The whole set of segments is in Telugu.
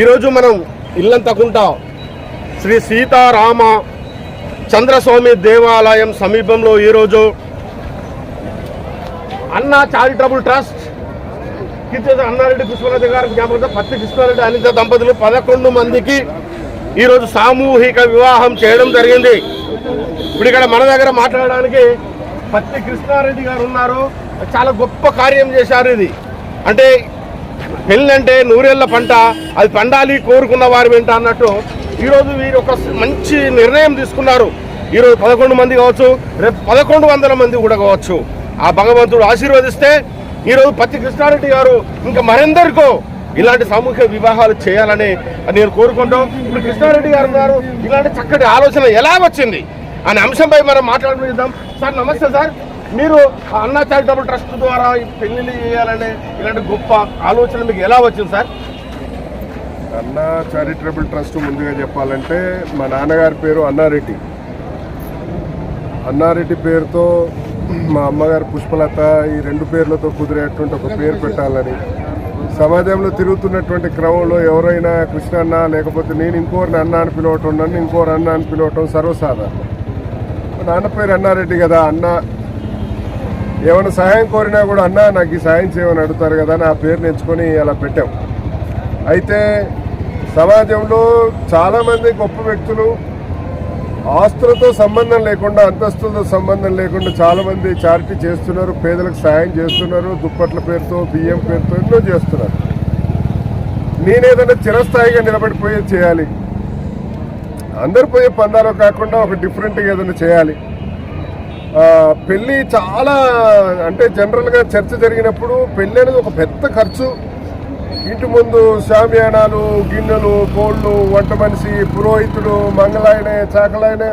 ఈరోజు మనం ఇల్లంతకుంటా శ్రీ సీతారామ చంద్రస్వామి దేవాలయం సమీపంలో ఈరోజు అన్నా చారిటబుల్ ట్రస్ట్ కీర్తి అన్నారెడ్డి కృష్ణారెడ్డి గారి జ్ఞాపకం పత్తి కృష్ణారెడ్డి అనిత దంపతులు పదకొండు మందికి ఈరోజు సామూహిక వివాహం చేయడం జరిగింది. ఇప్పుడు ఇక్కడ మన దగ్గర మాట్లాడడానికి పత్తి కృష్ణారెడ్డి గారు ఉన్నారు. చాలా గొప్ప కార్యం చేశారు ఇది. అంటే పెళ్ళంటే నూరేళ్ళ పంట అది పండాలి కోరుకున్న వారు వెంట అన్నట్టు ఈరోజు వీరు ఒక మంచి నిర్ణయం తీసుకున్నారు. ఈరోజు పదకొండు మంది కావచ్చు రేపు పదకొండు వందల మంది కూడా కావచ్చు. ఆ భగవంతుడు ఆశీర్వదిస్తే ఈరోజు పత్తి కృష్ణారెడ్డి గారు ఇంకా మరెందరికో ఇలాంటి సామూహిక వివాహాలు చేయాలని నేను కోరుకుంటాం ఇప్పుడు కృష్ణారెడ్డి గారు ఉన్నారు ఇలాంటి చక్కటి ఆలోచన ఎలా వచ్చింది? అనే అంశంపై మనం మాట్లాడుకుందాం. సార్ నమస్తే సార్. మీరు అన్నా చారిటబుల్ ట్రస్ట్ ద్వారా ఈ పెళ్ళిళ్ళు చేయాలనే ఇలాంటి గొప్ప ఆలోచన మీకు ఎలా వచ్చింది సార్? అన్న చారిటబుల్ ట్రస్ట్ ముందుగా చెప్పాలంటే మా నాన్నగారి పేరు అన్నారెడ్డి. అన్నారెడ్డి పేరుతో మా అమ్మగారు పుష్పలత ఈ రెండు పేర్లతో కుదిరేటువంటి ఒక పేరు పెట్టాలని. సమాజంలో తిరుగుతున్నటువంటి క్రమంలో ఎవరైనా కృష్ణ అన్న లేకపోతే నేను ఇంకోరిని అన్న అని పిలవటం నన్ను ఇంకోరు అన్న అని పిలవటం సర్వసాధారణం. మా నాన్న పేరు అన్నారెడ్డి కదా అన్న ఏమైనా సహాయం కోరినా కూడా అన్నా నాకు ఈ సహాయం చేయమని అడుగుతారు కదా నా పేరుని ఎంచుకొని అలా పెట్టాం. అయితే సమాజంలో చాలామంది గొప్ప వ్యక్తులు ఆస్తులతో సంబంధం లేకుండా అంతస్తులతో సంబంధం లేకుండా చాలామంది చారిటీ చేస్తున్నారు పేదలకు సహాయం చేస్తున్నారు దుప్పట్ల పేరుతో బియ్యం పేరుతో ఎన్నో చేస్తున్నారు. నేనేదైనా చిరస్థాయిగా నిలబడిపోయే చేయాలి. అందరు పోయే పందాలో కాకుండా ఒక డిఫరెంట్గా ఏదైనా చేయాలి. పెళ్ళి చాలా అంటే జనరల్గా చర్చ జరిగినప్పుడు పెళ్ళి అనేది ఒక పెద్ద ఖర్చు. ఇంటి ముందు శామ్యానాలు గిన్నెలు కోళ్ళు వంట మనిషి పురోహితుడు మంగళాయనే చాకలాయన.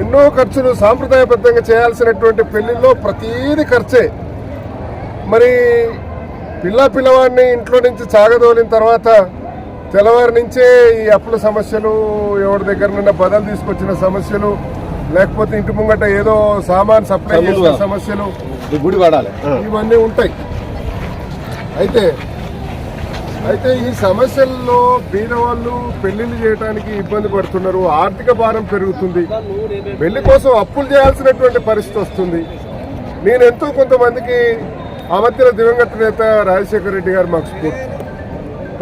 ఎన్నో ఖర్చులు సాంప్రదాయబద్ధంగా చేయాల్సినటువంటి పెళ్ళిలో ప్రతీది ఖర్చే. మరి పిల్ల పిల్లవాడిని ఇంట్లో నుంచి సాగదోలిన తర్వాత తెల్లవారి నుంచే ఈ అప్పుల సమస్యలు ఎవరి దగ్గర నుండి బదలు తీసుకొచ్చిన సమస్యలు లేకపోతే ఇంటి ముంగట ఏదో సామాన్ సప్లై చేసిన సమస్యలు గుడి వాడాలి. ఇవన్నీ ఉంటాయి. అయితే అయితే ఈ సమస్యల్లో బీదవాళ్ళు పెళ్ళిళ్ళు చేయడానికి ఇబ్బంది పడుతున్నారు. ఆర్థిక భారం పెరుగుతుంది. పెళ్ళి కోసం అప్పులు చేయాల్సినటువంటి పరిస్థితి వస్తుంది. నేను ఎంతో కొంతమందికి ఆ మధ్యన దివంగత నేత రాజశేఖర రెడ్డి గారు మాకు స్ఫూర్తి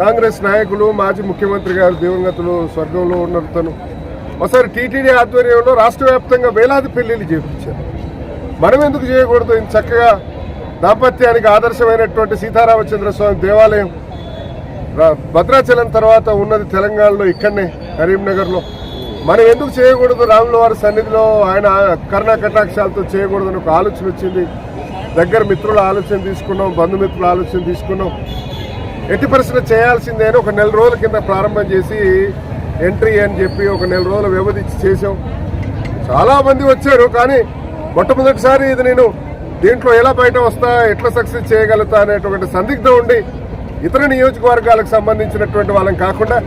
కాంగ్రెస్ నాయకులు మాజీ ముఖ్యమంత్రి గారు దివంగతులు స్వర్గంలో ఉన్నారు తను ఒకసారి టీటీడీ ఆధ్వర్యంలో రాష్ట్ర వ్యాప్తంగా వేలాది పెళ్ళిళ్ళు చేపించారు. మనం ఎందుకు చేయకూడదు? ఇంత చక్కగా దాంపత్యానికి ఆదర్శమైనటువంటి సీతారామచంద్ర స్వామి దేవాలయం భద్రాచలం తర్వాత ఉన్నది తెలంగాణలో ఇక్కడనే కరీంనగర్లో. మనం ఎందుకు చేయకూడదు? రాముల వారి సన్నిధిలో ఆయన కరుణా కటాక్షాలతో అని ఒక ఆలోచన వచ్చింది. దగ్గర మిత్రుల ఆలోచన తీసుకున్నాం బంధుమిత్రుల ఆలోచన తీసుకున్నాం. ఎట్టి పరిస్థితి చేయాల్సిందే అని ఒక నెల రోజుల కింద ప్రారంభం చేసి ఎంట్రీ అని చెప్పి ఒక నెల రోజుల వ్యవధి ఇచ్చి చేసాం చాలామంది వచ్చారు కానీ మొట్టమొదటిసారి ఇది నేను దీంట్లో ఎలా బయట వస్తా ఎట్లా సక్సెస్ చేయగలుగుతా అనేటువంటి సందిగ్ధం ఉండి ఇతర నియోజకవర్గాలకు సంబంధించినటువంటి వాళ్ళని కాకుండా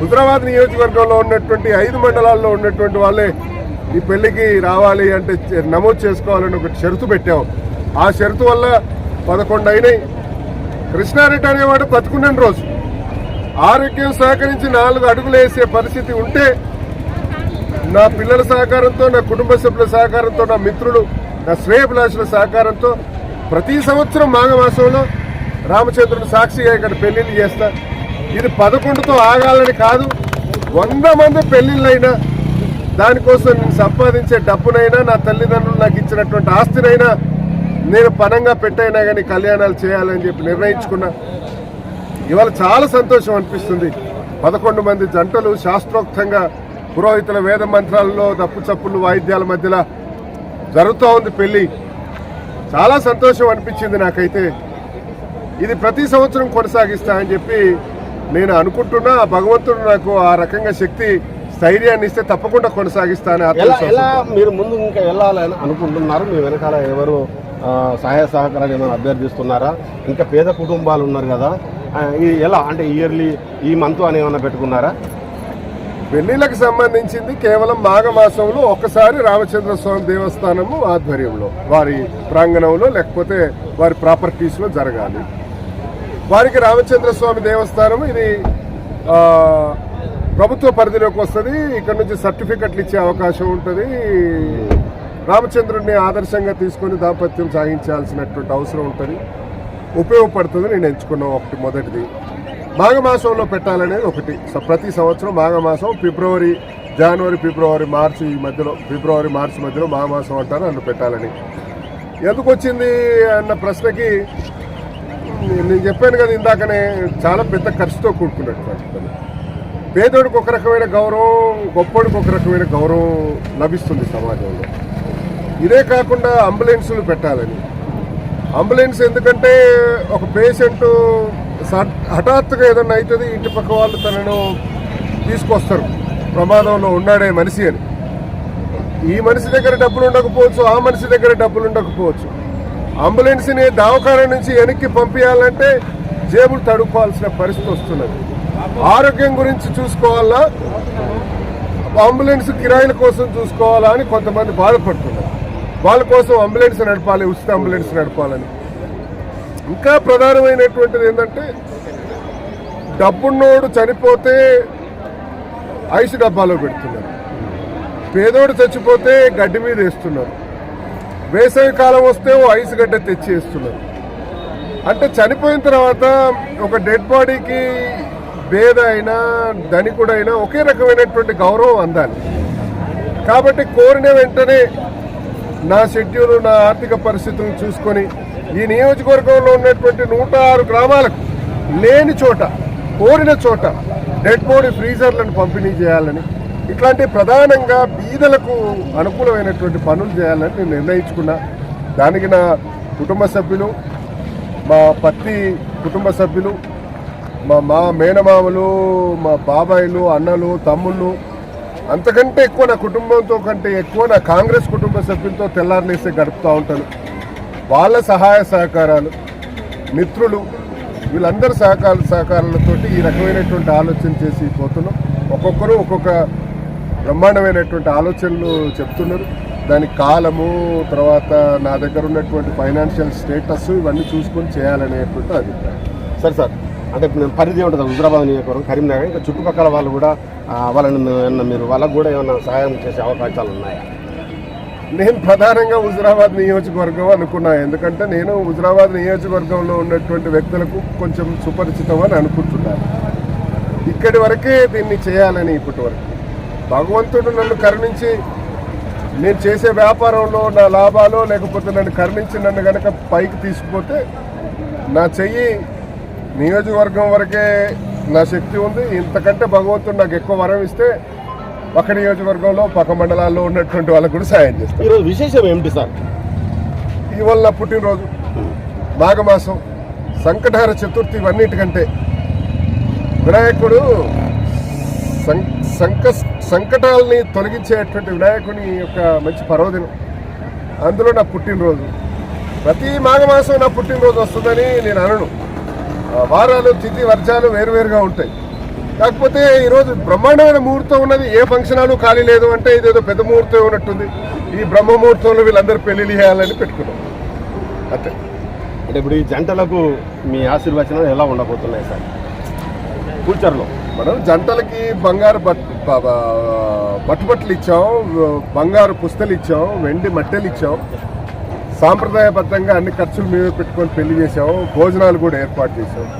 హుజరాబాద్ నియోజకవర్గంలో ఉన్నటువంటి ఐదు మండలాల్లో ఉన్నటువంటి వాళ్ళే ఈ పెళ్ళికి రావాలి అంటే నమోదు చేసుకోవాలని ఒక షరతు పెట్టాం. ఆ షరతు వల్ల పదకొండు అయినాయి. కృష్ణారెడ్డి అనేవాడు బతుకున్నాను రోజు ఆరోగ్యం సహకరించి నాలుగు అడుగులు వేసే పరిస్థితి ఉంటే నా పిల్లల సహకారంతో నా కుటుంబ సభ్యుల సహకారంతో నా మిత్రులు నా శ్రేయభిలాషుల సహకారంతో ప్రతి సంవత్సరం మాఘమాసంలో రామచంద్రుడు సాక్షిగా ఇక్కడ పెళ్ళిళ్ళు చేస్తా. ఇది పదకొండుతో ఆగాలని కాదు వంద మంది పెళ్ళిళ్ళైనా దానికోసం నేను సంపాదించే డబ్బునైనా నా తల్లిదండ్రులు నాకు ఇచ్చినటువంటి ఆస్తినైనా నేను పనంగా పెట్టైనా కానీ కళ్యాణాలు చేయాలని చెప్పి నిర్ణయించుకున్నా. ఇవాళ చాలా సంతోషం అనిపిస్తుంది. పదకొండు మంది జంటలు శాస్త్రోక్తంగా పురోహితుల వేద మంత్రాలలో దప్పు చప్పులు వాయిద్యాల మధ్యలో జరుగుతూ ఉంది పెళ్ళి చాలా సంతోషం అనిపించింది నాకైతే. ఇది ప్రతి సంవత్సరం కొనసాగిస్తా అని చెప్పి నేను అనుకుంటున్నా. భగవంతుడు నాకు ఆ రకంగా శక్తి స్థైర్యాన్ని ఇస్తే తప్పకుండా ఎలా మీరు ముందు ఇంకా వెళ్ళాలని అనుకుంటున్నారు? మీ వెనకాల ఎవరు సహాయ సహకారాలు ఏమైనా అభ్యర్థిస్తున్నారా? ఇంకా పేద కుటుంబాలు ఉన్నారు కదా ఇది ఎలా అంటే ఇయర్లీ ఈ మంత్ అని ఏమైనా పెట్టుకున్నారా? పెళ్ళిళ్ళకి సంబంధించింది కేవలం మాఘమాసంలో ఒక్కసారి రామచంద్ర స్వామి దేవస్థానము ఆధ్వర్యంలో వారి ప్రాంగణంలో లేకపోతే వారి ప్రాపర్టీస్లో జరగాలి. వారికి రామచంద్ర స్వామి దేవస్థానం ఇది ప్రభుత్వ పరిధిలోకి వస్తుంది ఇక్కడ నుంచి సర్టిఫికెట్లు ఇచ్చే అవకాశం ఉంటుంది. రామచంద్రుడిని ఆదర్శంగా తీసుకొని దాంపత్యం సాగించాల్సినటువంటి అవసరం ఉంటుంది. ఉపయోగపడుతుంది నేను ఎంచుకున్నాను ఒకటి మొదటిది. మాఘమాసంలో పెట్టాలనేది ఒకటి. ప్రతి సంవత్సరం మాఘమాసం ఫిబ్రవరి జనవరి ఫిబ్రవరి మార్చి ఈ మధ్యలో ఫిబ్రవరి మార్చి మధ్యలో మాఘమాసం అంటారు అందులో పెట్టాలని. ఎందుకు వచ్చింది అన్న ప్రశ్నకి నేను చెప్పాను కదా ఇందాకనే చాలా పెద్ద ఖర్చుతో కూడుకున్నటువంటి పని. పేదోడికి ఒక రకమైన గౌరవం గొప్పోడికి ఒక రకమైన గౌరవం లభిస్తుంది సమాజంలో. ఇదే కాకుండా అంబులెన్సులు పెట్టాలని. అంబులెన్స్ ఎందుకంటే ఒక పేషెంట్ హఠాత్తుగా ఏదన్నా అవుతుంది ఇంటి పక్క వాళ్ళు తనను తీసుకొస్తారు. ప్రమాదంలో ఉన్నాడే మనిషి అని. ఈ మనిషి దగ్గర డబ్బులు ఉండకపోవచ్చు ఆ మనిషి దగ్గర డబ్బులు ఉండకపోవచ్చు. అంబులెన్స్ని దవాఖాన నుంచి వెనక్కి పంపించాలంటే జేబులు తడుక్కోవాల్సిన పరిస్థితి వస్తున్నది. ఆరోగ్యం గురించి చూసుకోవాలా? అంబులెన్స్ కిరాయిల కోసం చూసుకోవాలా అని కొంతమంది బాధపడుతున్నారు. వాళ్ళ కోసం అంబులెన్స్ నడపాలి ఉచిత అంబులెన్స్ నడపాలని. ఇంకా ప్రధానమైనటువంటిది ఏంటంటే డబ్బున్నోడు చనిపోతే ఐసు డబ్బాలో పెడుతున్నారు. పేదోడు చచ్చిపోతే గడ్డి మీద వేస్తున్నారు. వేసవి కాలం వస్తే ఓ ఐస్ గడ్డ తెచ్చి వేస్తున్నారు. అంటే చనిపోయిన తర్వాత ఒక డెడ్ బాడీకి భేద అయినా ధనికుడైనా ఒకే రకమైనటువంటి గౌరవం అందాలి. కాబట్టి కోరిన వెంటనే నా షెడ్యూల్ నా ఆర్థిక పరిస్థితులను చూసుకొని ఈ నియోజకవర్గంలో ఉన్నటువంటి నూట ఆరు గ్రామాలకు లేని చోట కోరిన చోట డెడ్ బాడీ ఫ్రీజర్లను పంపిణీ చేయాలని ఇట్లాంటి ప్రధానంగా బీదలకు అనుకూలమైనటువంటి పనులు చేయాలని నేను నిర్ణయించుకున్నా. దానికి నా కుటుంబ సభ్యులు మా పత్తి కుటుంబ సభ్యులు మా మా మేనమామలు మా బాబాయిలు అన్నలు తమ్ముళ్ళు అంతకంటే ఎక్కువ నా కుటుంబంతో కంటే ఎక్కువ నా కాంగ్రెస్ కుటుంబ సభ్యులతో తెల్లారలేసి గడుపుతూ ఉంటాను. వాళ్ళ సహాయ సహకారాలు మిత్రులు వీళ్ళందరి సహకార సహకారాలతో ఈ రకమైనటువంటి ఆలోచన చేసి పోతున్నాం. ఒక్కొక్కరు ఒక్కొక్క బ్రహ్మాండమైనటువంటి ఆలోచనలు చెప్తున్నారు. దానికి కాలము తర్వాత నా దగ్గర ఉన్నటువంటి ఫైనాన్షియల్ స్టేటస్ ఇవన్నీ చూసుకొని చేయాలనేటువంటి అభిప్రాయం. సరే సార్. అంటే పరిధి ఉంటుంది హుజరాబాద్ నియోజకవర్గం కరీంనగర్ ఇంకా చుట్టుపక్కల వాళ్ళు కూడా వాళ్ళని మీరు వాళ్ళకు కూడా ఏమైనా సహాయం చేసే అవకాశాలు ఉన్నాయా? నేను ప్రధానంగా హుజరాబాద్ నియోజకవర్గం అనుకున్నా ఎందుకంటే నేను హుజరాబాద్ నియోజకవర్గంలో ఉన్నటువంటి వ్యక్తులకు కొంచెం సుపరిచితం అని అనుకుంటున్నాను. ఇక్కడి వరకే దీన్ని చేయాలని ఇప్పటి వరకు. భగవంతుడు నన్ను కరుణించి నేను చేసే వ్యాపారంలో నా లాభాలు లేకపోతే నన్ను కరుణించి నన్ను కనుక పైకి తీసుకుపోతే నా చెయ్యి నియోజకవర్గం వరకే నా శక్తి ఉంది. ఇంతకంటే భగవంతుడు నాకు ఎక్కువ వరం ఇస్తే పక్క నియోజకవర్గంలో పక్క మండలాల్లో ఉన్నటువంటి వాళ్ళకు కూడా సాయం చేస్తాను ఈరోజు విశేషం ఏమిటి సార్? ఇవాళ పుట్టినరోజు మాఘమాసం సంకటహర చతుర్థి ఇవన్నిటికంటే వినాయకుడు సం- సంక సంకటాలని తొలగించేటువంటి వినాయకుని యొక్క మంచి పర్వదినం. అందులో నా పుట్టినరోజు. ప్రతి మాఘమాసం నా పుట్టినరోజు వస్తుందని నేను అనను. వారాలు తిథి వర్జాలు వేరువేరుగా ఉంటాయి. కాకపోతే ఈరోజు బ్రహ్మాండమైన ముహూర్తం ఉన్నది. ఏ ఫంక్షన్ హాలు ఖాళీ లేదు అంటే ఇదేదో పెద్ద ముహూర్తం ఉన్నట్టుంది. ఈ బ్రహ్మ ముహూర్తంలో వీళ్ళందరూ పెళ్ళిళ్ళు చేయాలని పెట్టుకున్నాం. అంతే. అంటే ఇప్పుడు ఈ జంటలకు మీ ఆశీర్వచనాలు ఎలా ఉండబోతున్నాయి సార్? ఫ్యూచర్లో మనం జంటలకి బంగారు బట్ బట్టుబట్టలు ఇచ్చాం బంగారు పుస్తలు ఇచ్చాం వెండి మట్టెలు ఇచ్చాం. సాంప్రదాయబద్ధంగా అన్ని ఖర్చులు మేమే పెట్టుకొని పెళ్ళి చేసాము భోజనాలు కూడా ఏర్పాటు చేసాము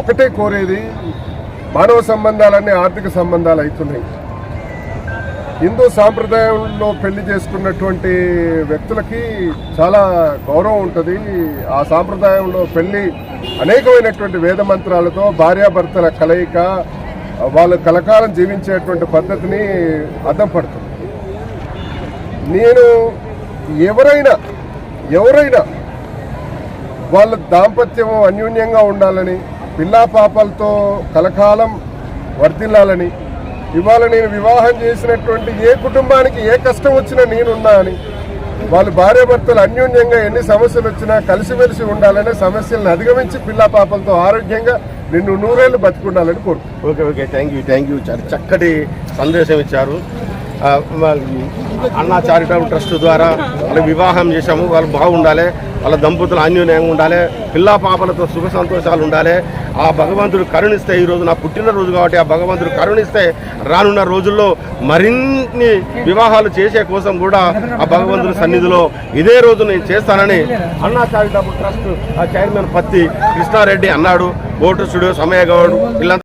ఒకటే కోరేది మానవ సంబంధాలన్నీ ఆర్థిక సంబంధాలు అవుతున్నాయి. హిందూ సాంప్రదాయంలో పెళ్ళి చేసుకున్నటువంటి వ్యక్తులకి చాలా గౌరవం ఉంటుంది. ఆ సాంప్రదాయంలో పెళ్ళి అనేకమైనటువంటి వేద మంత్రాలతో భార్యాభర్తల కలయిక వాళ్ళు కలకాలం జీవించేటువంటి పద్ధతిని అద్దం పడుతుంది. నేను ఎవరైనా ఎవరైనా వాళ్ళ దాంపత్యం అన్యోన్యంగా ఉండాలని పిల్లా పాపలతో కలకాలం వర్ధిల్లాలని ఇవాళ నేను వివాహం చేసినటువంటి ఏ కుటుంబానికి ఏ కష్టం వచ్చినా నేనున్నా అని వాళ్ళు భార్యాభర్తలు అన్యోన్యంగా ఎన్ని సమస్యలు వచ్చినా కలిసిమెలిసి ఉండాలనే సమస్యలను అధిగమించి పిల్లా పాపలతో ఆరోగ్యంగా నిన్ను నూరేళ్ళు బతికుండాలని కోరుకుంటున్నాను. Okay okay thank you thank you. చక్కటి సందేశం ఇచ్చారు. అన్నా చారిటబుల్ ట్రస్ట్ ద్వారా వాళ్ళ వివాహం చేశాము. వాళ్ళు బాగుండాలి. వాళ్ళ దంపతులు అన్యోన్యంగా ఉండాలి. పిల్లా పాపలతో సుఖ సంతోషాలు ఉండాలి. ఆ భగవంతుడు కరుణిస్తే ఈరోజు నా పుట్టినరోజు కాబట్టి ఆ భగవంతుడు కరుణిస్తే రానున్న రోజుల్లో మరిన్ని వివాహాలు చేసే కోసం కూడా ఆ భగవంతుడి సన్నిధిలో ఇదే రోజు నేను చేస్తానని అన్నా చారిటబుల్ ట్రస్ట్ ఆ చైర్మన్ పత్తి కృష్ణారెడ్డి అన్నాడు. ఓటు స్టూడియో సమయ గౌడ్ వీళ్ళంతా